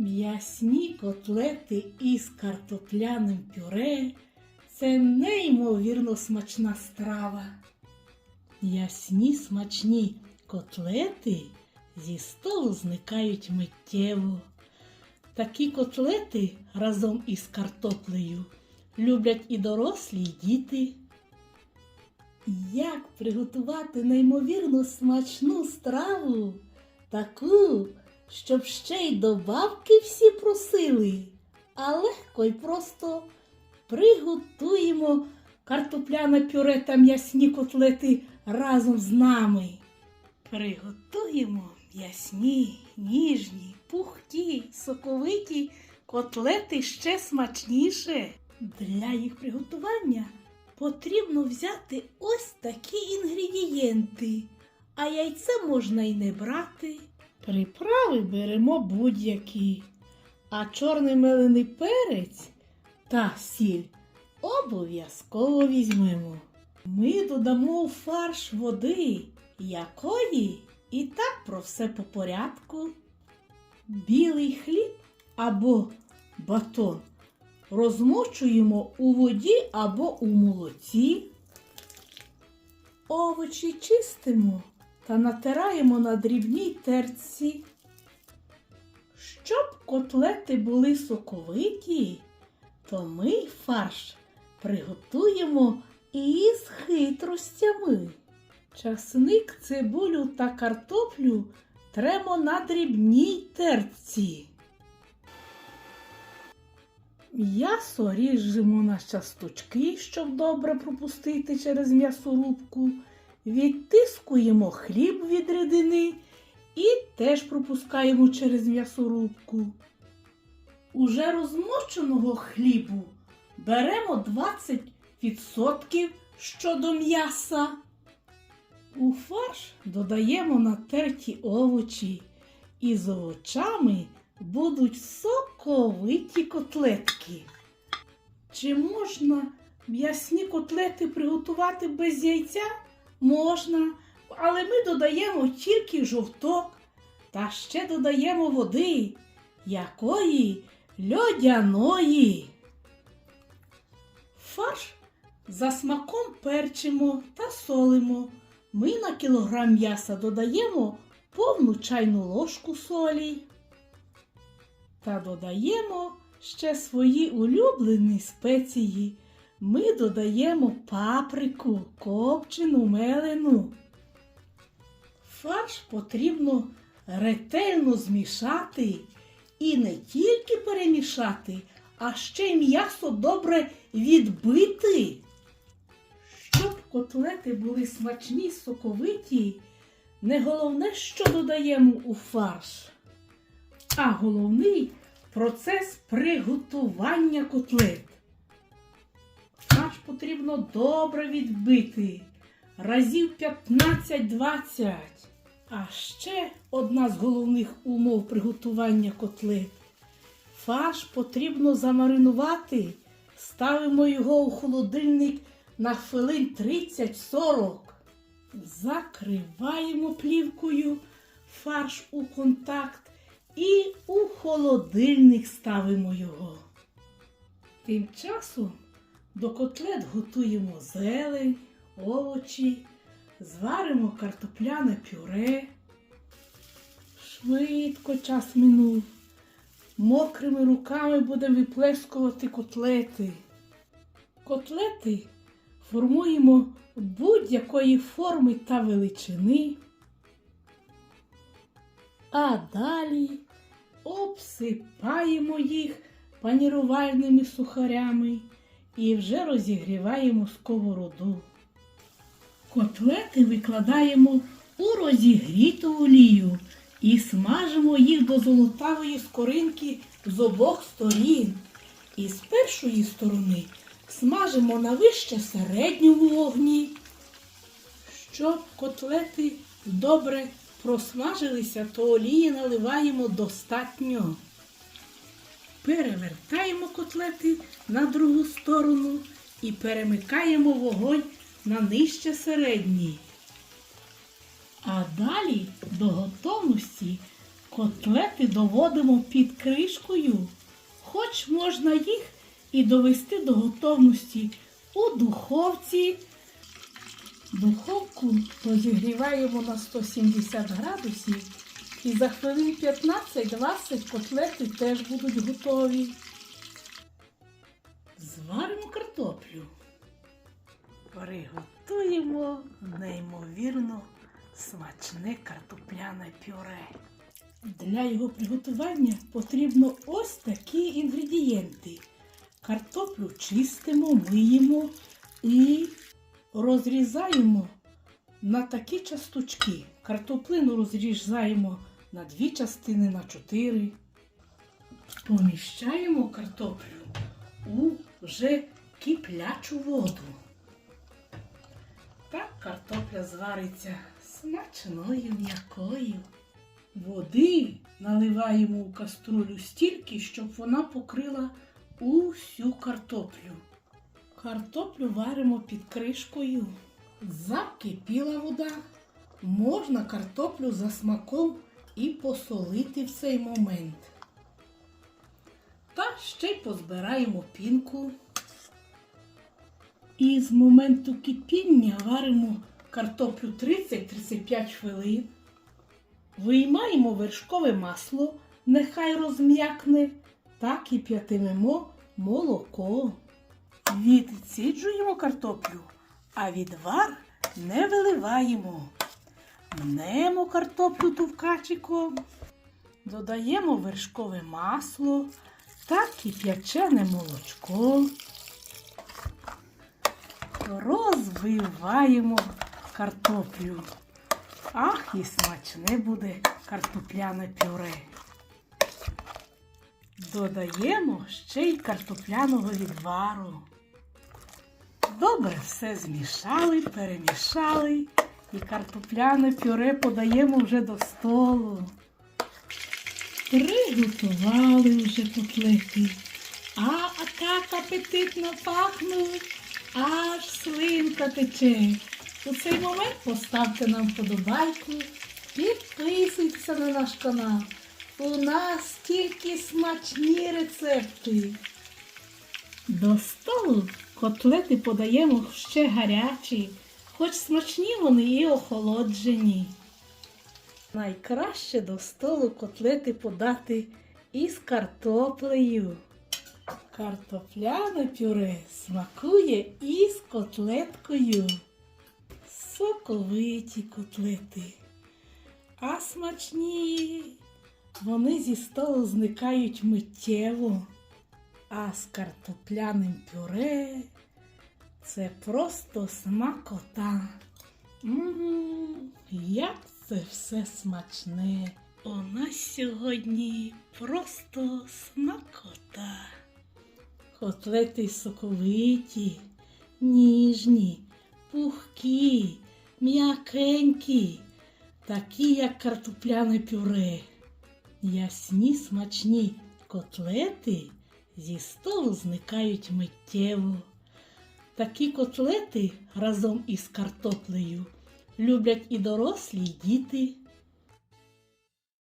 М'ясні котлети із картопляним пюре це неймовірно смачна страва. М'ясні смачні котлети зі столу зникають миттєво. Такі котлети разом із картоплею люблять і дорослі, і діти. Як приготувати неймовірно смачну страву, таку, щоб ще й добавки всі просили, а легко й просто приготуємо картопляне пюре та м'ясні котлети разом з нами. Приготуємо м'ясні, ніжні, пухкі, соковиті котлети ще смачніше. Для їх приготування потрібно взяти ось такі інгредієнти, а яйце можна й не брати. Приправи беремо будь-які, а чорний мелений перець та сіль обов'язково візьмемо. Ми додамо у фарш води, якої і так про все по порядку. Білий хліб або батон розмочуємо у воді або у молоці. Овочі чистимо та натираємо на дрібній терці. Щоб котлети були соковиті, то ми фарш приготуємо із хитростями. Часник, цибулю та картоплю тремо на дрібній терці. М'ясо ріжемо на часточки, щоб добре пропустити через м'ясорубку. Відтискуємо хліб від рідини і теж пропускаємо через м'ясорубку. Уже розмоченого хлібу беремо 20% щодо м'яса. У фарш додаємо натерті овочі і з овочами будуть соковиті котлетки. Чи можна м'ясні котлети приготувати без яйця? Можна, але ми додаємо тільки жовток та ще додаємо води, якої льодяної. Фарш за смаком перчимо та солимо. Ми на кілограм м'яса додаємо повну чайну ложку солі та додаємо ще свої улюблені спеції. Ми додаємо паприку, копчену, мелену. Фарш потрібно ретельно змішати і не тільки перемішати, а ще й м'ясо добре відбити. Щоб котлети були смачні, соковиті, не головне, що додаємо у фарш, а головний процес приготування котлет. Фарш потрібно добре відбити разів 15-20. А ще одна з головних умов приготування котлет. Фарш потрібно замаринувати. Ставимо його у холодильник на хвилин 30-40. Закриваємо плівкою фарш у контакт і у холодильник ставимо його. Тим часом до котлет готуємо зелень, овочі, зваримо картопляне пюре. Швидко час минув. Мокрими руками будемо виплескувати котлети. Котлети формуємо будь-якої форми та величини. А далі обсипаємо їх панірувальними сухарями і вже розігріваємо сковороду. Котлети викладаємо у розігріту олію і смажимо їх до золотавої скоринки з обох сторін. І з першої сторони смажимо на вище середньому вогні. Щоб котлети добре просмажилися, то олії наливаємо достатньо. Перевертаємо котлети на другу сторону і перемикаємо вогонь на нижче середній. А далі до готовності Котлети доводимо під кришкою, хоч можна їх і довести до готовності у духовці. Духовку розігріваємо на 170 градусів і за хвилин 15-20 котлети теж будуть готові. Зваримо картоплю. Приготуємо неймовірно смачне картопляне пюре. Для його приготування потрібно ось такі інгредієнти. Картоплю чистимо, миємо і розрізаємо на такі часточки. Картоплину розрізаємо на дві частини, на чотири. Поміщаємо картоплю у вже киплячу воду. Так картопля звариться смачною м'якою. Води наливаємо у каструлю стільки, щоб вона покрила усю картоплю. Картоплю варимо під кришкою. Закипіла вода. Можна картоплю за смаком і посолити в цей момент. Та ще й позбираємо пінку. І з моменту кипіння варимо картоплю 30-35 хвилин. Виймаємо вершкове масло, нехай розм'якне, та кип'ятимемо молоко. Відціджуємо картоплю, а відвар не виливаємо. Мнемо картоплю товкачиком, додаємо вершкове масло та кип'ячене молочко. Розвиваємо картоплю. Ах, і смачне буде картопляне пюре. Додаємо ще й картопляного відвару. Добре все змішали, перемішали і картопляне пюре подаємо вже до столу. Приготували вже котлети. А, так апетитно пахнуть, аж слинка тече. У цей момент поставте нам вподобайку, підписуйтеся на наш канал. У нас тільки смачні рецепти. До столу котлети подаємо ще гарячі, хоч смачні вони і охолоджені. Найкраще до столу котлети подати із картоплею. Картопляне пюре смакує із котлеткою. Соковиті котлети. А смачні. Вони зі столу зникають миттєво. А з картопляним пюре це просто смакота. Мм, як це все смачне. У нас сьогодні просто смакота. Котлети соковиті, ніжні, пухкі, м'якенькі, такі, як картопляне пюре. Ясні смачні котлети зі столу зникають миттєво. Такі котлети разом із картоплею люблять і дорослі, і діти.